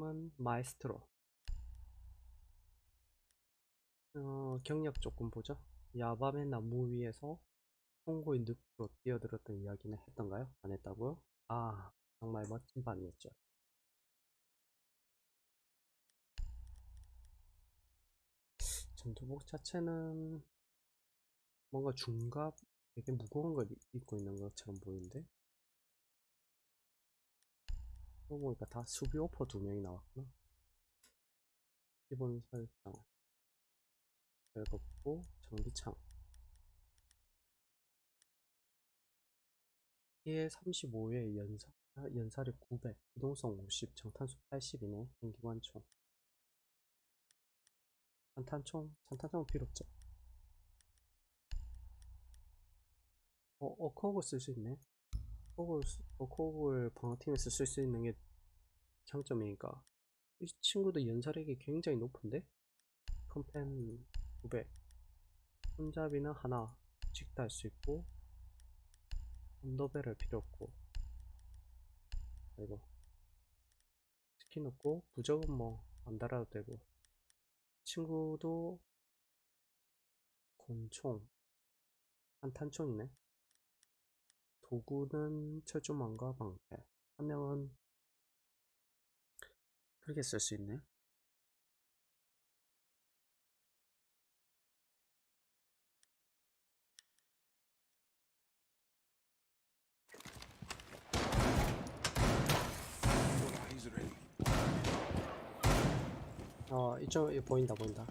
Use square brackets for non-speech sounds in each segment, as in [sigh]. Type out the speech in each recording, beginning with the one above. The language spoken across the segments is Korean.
명은 마에스트로. 어, 경력 조금 보죠. 야밤의 나무 위에서 송고의 늪으로 뛰어들었던 이야기는 했던가요? 안 했다고요? 아, 정말 멋진 밤이었죠. 전투복 자체는 뭔가 중갑 되게 무거운 걸 입- 입고 있는 것처럼 보이는데 그러고 보니까 다 수비 오퍼 두 명이 나왔구나 기본 설정 별겁고 전기창 피해 35에 연사, 연사력 900 기동성 50 정탄수 80이네 행기관총 산탄총? 산탄총은 필요 없죠 어, 어커그 쓸수 있네. 쓰- 어커그를 방어팀에서 쓸 수 있는 게 장점이니까. 이 친구도 연사력이 굉장히 높은데? 컴펜 900. 손잡이는 하나, 직다 할 수 있고, 언더벨을 필요 없고. 그리고, 스킨 없고, 부적은 뭐, 안 달아도 되고. 친구도, 권총, 한탄총이네. 도구는 철조망과 방패. 한 명은 그렇게 쓸 수 있네. He's ready. 어, 이쪽 이 보인다 보인다.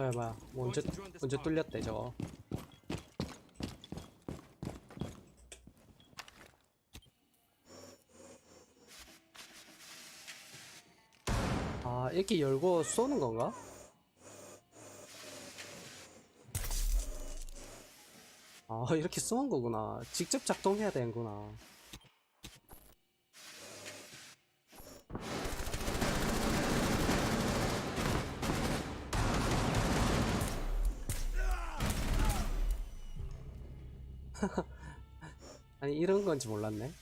뭐야 뭐야 뭐 언제 언제 뚫렸대 저거. 아 이렇게 열고 쏘는 건가? 아 이렇게 쏘는 거구나. 직접 작동해야 되는구나 [laughs] 아니 이런 건지 몰랐네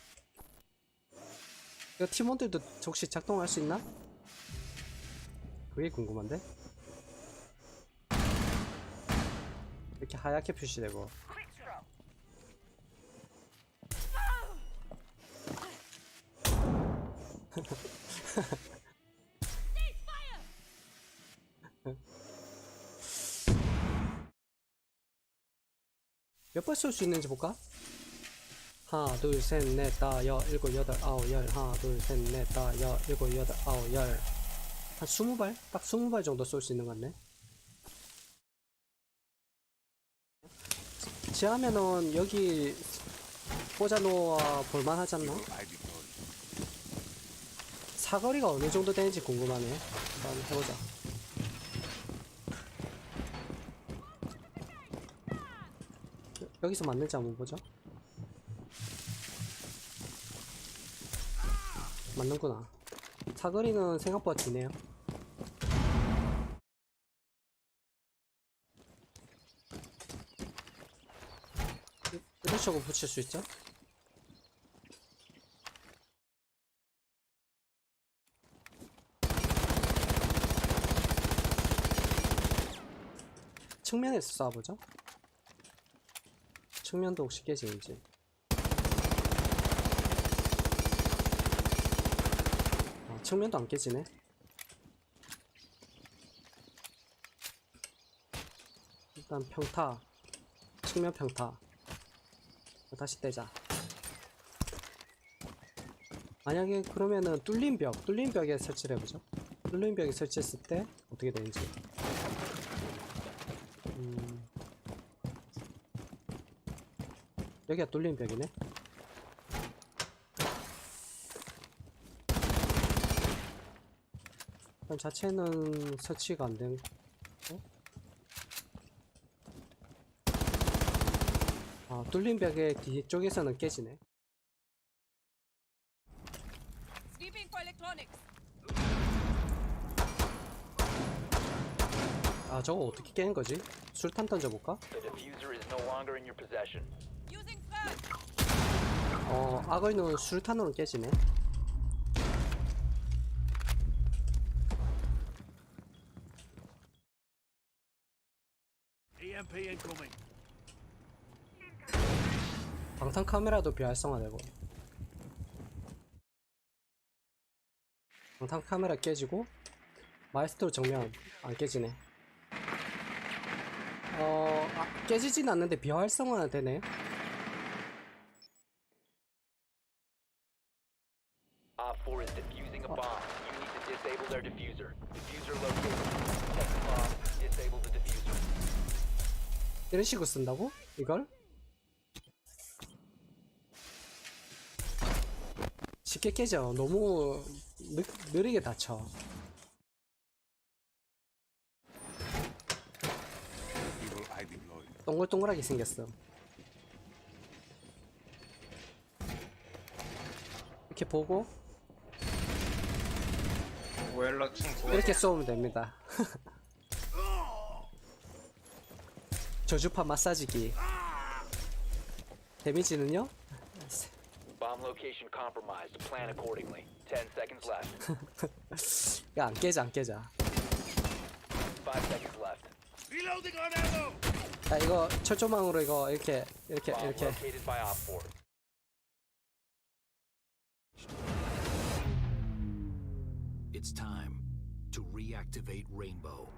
이거 팀원들도 혹시 작동할 수 있나? 그게 궁금한데? 이렇게 하얗게 표시되고 [laughs] 몇 번 쏠 수 있는지 볼까? 하나 둘 셋 넷 다 여 일곱 여덟 아홉 열 하나 둘 셋 넷 다 여 일곱 여덟 아홉 열한 스무 발? 딱 스무 발 정도 쏠 수 있는 것 같네 지하면은 여기 꽂아놓아 볼만 하지 않나? Ivy party. 사거리가 어느 정도 되는지 궁금하네 한번 해보자 여- 여기서 맞는지 한번 보자 맞는구나 사거리는 생각보다 기네요 이런 식으로 붙일 수 있죠? 측면에서 쏴보죠. 측면도 혹시 깨지는지. 아, 측면도 안 깨지네. 일단 평타. 측면 평타. 다시 떼자. 만약에 그러면은 뚫린 벽, 뚫린 벽에 설치를 해보죠. 뚫린 벽에 설치했을 때 어떻게 되는지. 여기가 뚫린 벽이네. 그럼 자체는 설치가 안 된. 어? 아, 뚫린 벽의 뒤쪽에서는 깨지네. 아 저거 어떻게 깨는 거지? 술탄 던져볼까? The diffuser is no longer in your possession. 어 악어이는 술탄으로 깨지네. EMP incoming. 방탄 카메라도 비활성화되고. 방탄 카메라 깨지고 마이스트로 정면 안 깨지네. 어 아, 깨지진 않는데 비활성화는 되네 Op 4 is defusing a bomb. You need to disable their diffuser. Diffuser located. Protect the bomb. Disable the diffuser. 이런 식으로 쓴다고? 이걸? 쉽게 깨져 너무 느, 느리게 다쳐. 동글동글하게 생겼어 이렇게 보고 층 구워 이렇게 쏘면 됩니다. 저주파 마사지기. 데미지는요? Bomb location compromised. Plan accordingly. 10 seconds left. 야, 안 깨져, 안 깨져. 5 seconds left. Reloading on ammo. 야, 이거 철조망으로 이거 이렇게, 이렇게, Bomb 이렇게. located by Op 4. It's time to reactivate Rainbow.